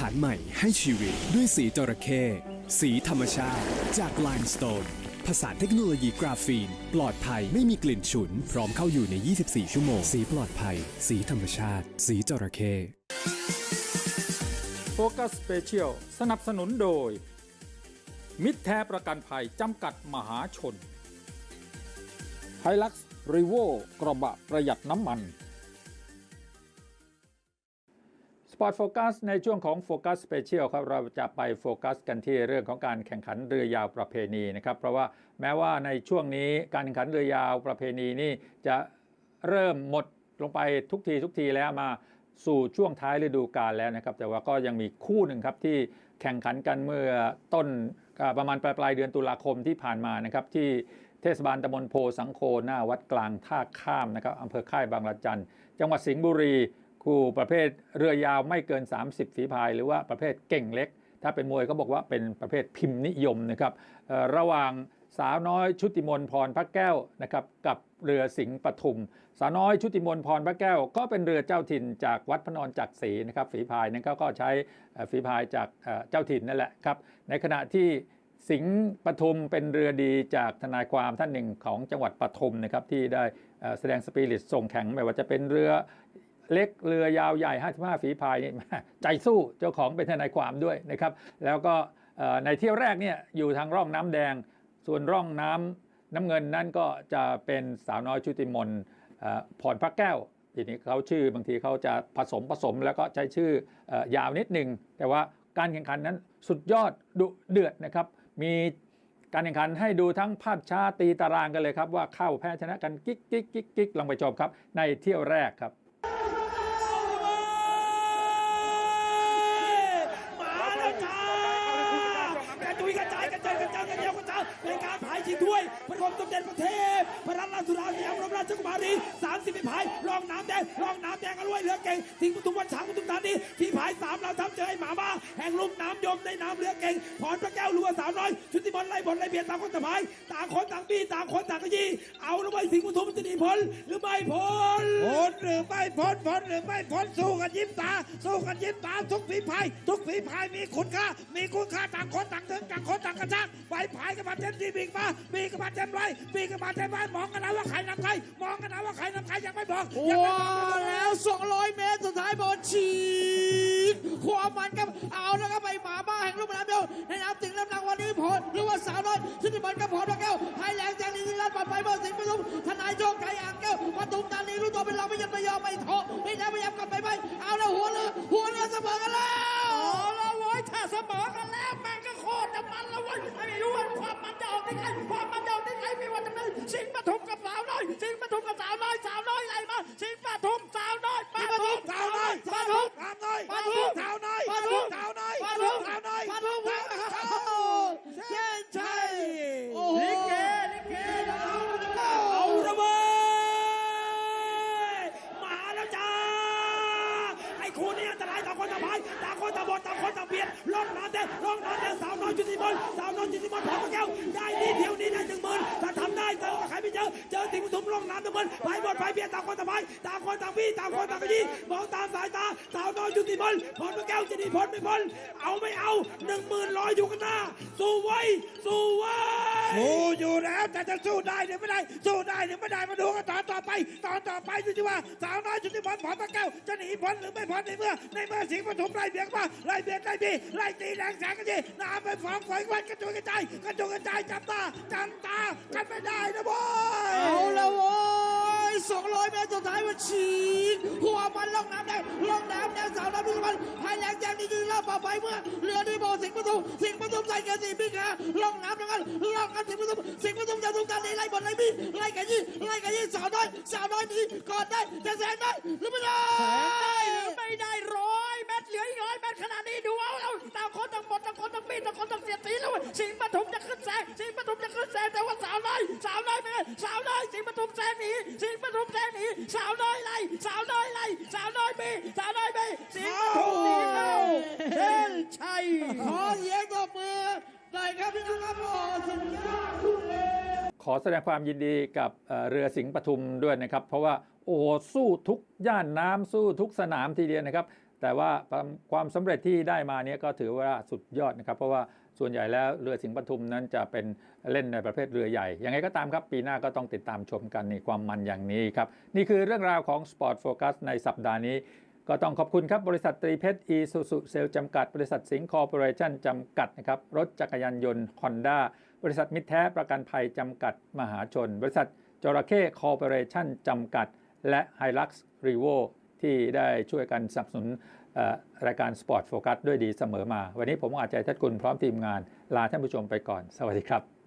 ฐานใหม่ให้ชีวิตด้วยสีจระเข้สีธรรมชาติ จาก Limestone ผสานเทคโนโลยีกราฟีน ปลอดภัยไม่มีกลิ่นฉุน พร้อมเข้าอยู่ใน 24 ชั่วโมง สีปลอดภัย สีธรรมชาติ สีจระเข้โฟกัสสเปเชียลสนับสนุนโดย มิตรแท้ประกันภัย จำกัดมหาชนไฮลักซ์รีโวกระบะประหยัดน้ำมัน สปอร์ตโฟกัสในช่วงของโฟกัสสเปเชียลครับเราจะไปโฟกัสกันที่เรื่องของการแข่งขันเรือยาวประเพณีนะครับ เพราะว่าแม้ว่าในช่วงนี้การแข่งขันเรือยาวประเพณีนี่จะเริ่มหมดลงไปทุกทีทุกทีแล้วมาสู่ช่วงท้ายฤดูกาลแล้วนะครับ แต่ว่าก็ยังมีคู่หนึ่งครับที่แข่งขันกันเมื่อต้นประมาณปลายปลายเดือนตุลาคมที่ผ่านมานะครับที่เทศบาลตำบลโพสังโคหน้าวัดกลางท่าข้ามนะครับอำเภอค่ายบางละจันจังหวัดสิงห์บุรี คู่ประเภทเรือยาวไม่เกิน 30 ฝีพาย หรือว่าประเภทเก่งเล็ก ถ้าเป็นมวยก็บอกว่าเป็นประเภทพิมพ์นิยมนะครับระหว่างสาวน้อยชุติมนพรพระแก้วนะครับกับเรือสิงห์ปทุม สาวน้อยชุติมนพรพระแก้ว ก็เป็นเรือเจ้าถิ่นจากวัดพนนจักรศรีนะครับฝีพายนั้นก็ก็ใช้ฝีพายจากเจ้าถิ่นนั่นแหละครับในขณะที่สิงห์ปทุมเป็นเรือดีจากทนายความท่านหนึ่งของจังหวัดปทุมนะครับที่ได้แสดงสปิริตส่งแข่งไม่ว่าจะเป็นเรือ เล็กเรือยาวใหญ่ 55 ฝีพายนี่ใจสู้เจ้าของเป็นทนายความด้วยนะครับ แล้วก็ในเที่ยวแรกเนี่ยอยู่ทางร่องน้ำแดง ส่วนร่องน้ำน้ำเงินนั่นก็จะเป็นสาวน้อยชุติมนผ่อพรพระแก้วทีนี้เขาชื่อบางทีเขาจะผสมผสมแล้วก็ใช้ชื่อเอ่อยาวนิดหนึ่งแต่ว่าการแข่งขันนั้นสุดยอดดุเดือดนะครับ มีการแข่งขันให้ดูทั้งภาพช้าตีตารางกันเลยครับ ว่าเข้าแพ้ชนะกันกิ๊กกิ๊กกิ๊กกิ๊กลองไปชมครับ ในเที่ยวแรกครับ มาแล้วจ้ากระจุยกระจายกระเจิงกระเจิงกระเจียวกระ เป็นการผายชิงถ้วยพระคมสมเด็จพระเทพพระรัตนราชสุดาสยามรมราชกุมารี30ฝีพายรองน้ำแดงรองน้ำแดงอร่วยเหลือเก่งสิงห์ปทุมวันฉางปทุมธานีฝี หมาบ้าแห่งลุ่มน้ำยมในน้ำเรือเก่งพรพระแก้วรัวสาวน้อยชุติมนไล่บอลไล่เบียดต่างคนต่างพายต่างคนต่างบี้ต่างคนต่างกระยีเอาแล้วไปสิงห์ปทุมจะหนีพ้นหรือไม่พ้นพ้นหรือไม่พ้นพ้นหรือไม่พ้นสู้กันยิ้มตา สู้กันยิ้มตาทุกฝีพายทุกฝีพายมีคุณค่ามีคุณค่าต่างคนต่างถึงต่างคนต่างกระชากใบพายกันมาเต็มที่บีกมาบีกันมาเต็มไรบีกันมาเต็มไรมองกันนะว่าใครนำใครมองกันนะว่าใครนำใครยังไม่บอกยังไม่ว้าบอกแล้ว 200 เมตรสุดท้ายบอลฉีกความมันครับ เอาแล้วครับไปหมาบ้าแห่งลูกแม่น้ำเดียวในน้ำถึงน้ำหนักวันนี้พลหรือว่าสาวน้อยชุติมันกับพรพระแก้วให้แรงแจงลีนิรัตน์ปลอดภัยเบอร์สิงห์ปทุมทนายโชคชัยอ่างแก้วปทุมธานีรู้ตัวเป็นเราไม่ยันไม่ยอมไม่ท้อไม่แน่พยายามกลับไปไหมเอาแล้วหัวเรือหัวเรือเสมอกันแล้วเอาแล้วเว้ยถ้าเสมอกันแล้วแม่งก็โคตรจะมันแล้วเว้ยไม่รู้ว่าความมันจะออกที่ไหนความมันจะออกที่ไหนไม่ว่าจะเป็นสิงห์ปทุมกับสาวน้อยสิงห์ปทุมกับสาวน้อยสาวน้อยไหลมาสิงห์ปทุมสาวน้อยป ป ทุ ทุ ม มสาวน้อย ป สาว ทุ น้อย ม สาวน้อย ปทุม สาวน้อย ปทุม สาวน้อย ปทุม สาวน้อย ปทุม สาวน้อย เส้นชัยโอ้โหลิเกลิเกนะ เอาละเว้ยมาแล้วจ้า ไอ้คู่นี้อันตรายต่างคนต่างพายต่างคนต่างบอลต่างคนต่างเบียด ล่องน้ำแดงล่องน้ำแดงสาวน้อยจุติมนสาวน้อยจุติมนต์พอพระแก้วได้นิดเดียวนี้ได้หนึ่งหมื่นถ้าทำได้เจอกับใครไม่เจอเจอติงปทุมล่องน้ำตะเมินไปบอลไปเบียดต่างคนต่างพายต่างคนต่างพี่ต่างคนต่างกระยี่มองตามสายตาสาวน้อยจุติมนต์พรพระแก้วจะดีพ้นไม่พ้นเอาไม่เอาหนึ่งหมื่นรอยอยู่กันหน้าสู้ไว้สู้ไว้ สู้อยู่แล้วแต่จะสู้ได้หรือไม่ได้ สู้ได้หรือไม่ได้มาดูกันตอนต่อไป ตอนต่อไปดูสิว่าสาวน้อยชุติพรผอมตะแก้วจะหนีพ้นหรือไม่พ้นในเมื่อ ในเมื่อสิงห์ปทุมไล่เบียดมาไล่เบียดไล่บีไล่ตีแรงแสงกันทีน้ำไปฟองฝอยวันกระจุยกระจายกระจุยกระจายจับตาจับตากันไม่ได้นะบอย ฉีกหัวมันล่องน้ำแดงล่องน้ำแดงสาวน้ำดุมันให้แรงแจงดีๆแล้วปลาไฟเมื่อเรือดีโบสิงห์ปทุมสิงห์ปทุมใส่เกียร์สี่บิ๊กฮะล่องน้ำแล้วกันล่องน้ำสิงห์ปทุมสิงห์ปทุมจะทุกการนี้ไล่บอลไล่บี้ไล่กันยี่ไล่กันยี่สาวน้อยสาวน้อยนีก่อดได้จะแซงได้หรือไม่ได้ สิงห์ปทุมแซงหนีสาวน้อยไล่สาวน้อยไล่สาวน้อยบีสาวน้อยบีสิงห์ปทุมหนีเข้าเส้นชัยขอเสียงตบมือหน่อยครับพี่น้องครับโอ้สุดยอดลูกเล่นขอแสดงความยินดีกับเอ่อเรือสิงห์ปทุมด้วยนะครับ เพราะว่าโอ้โหสู้ทุกย่านน้ำสู้ทุกสนามทีเดียวนะครับ แต่ว่าความความสำเร็จที่ได้มาเนี้ก็ถือว่าสุดยอดนะครับ เพราะว่า ส่วนใหญ่แล้วเรือสิงห์ปทุมนั้นจะเป็นเล่นในประเภทเรือใหญ่ ยังไงก็ตามครับ ปีหน้าก็ต้องติดตามชมกันในความมันอย่างนี้ครับ นี่คือเรื่องราวของ Sport Focus ในสัปดาห์นี้ ก็ต้องขอบคุณครับบริษัทตรีเพชรอีซูซูเซลจำกัด บริษัทสิงห์คอร์ปอเรชั่นจำกัดนะครับรถจักรยานยนต์ฮอนด้าบริษัทมิตรแท้ประกันภัยจำกัดมหาชน บริษัทจระเข้คอร์ปอเรชั่นจำกัด และไฮลักซ์รีโว ที่ได้ช่วยกันสนับสนุนรายการ Sport Focus ด้วยดีเสมอมา วันนี้ผมอาจใจทัดกุลพร้อมทีมงานลาท่านผู้ชมไปก่อน สวัสดีครับ